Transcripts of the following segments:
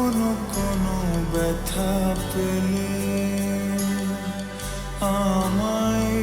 কখনো কোনো ব্যথা পেলে আমায়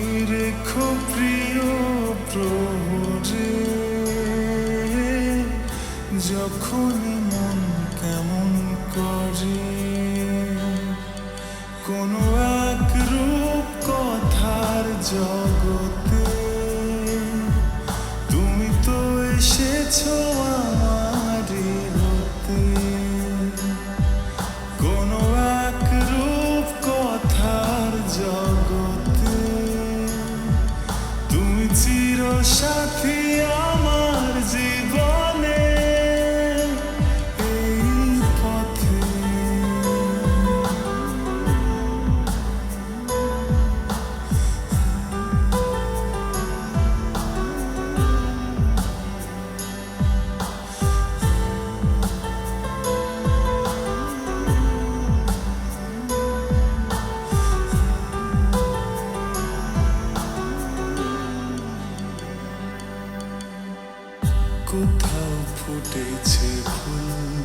কোথাও ফুটেছে ফুল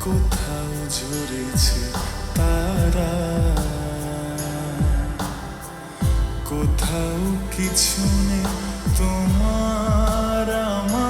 কোথাও ঝরেছে তারা। কোথাও কিছু নেই তোমার আমার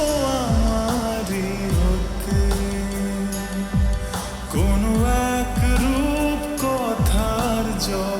저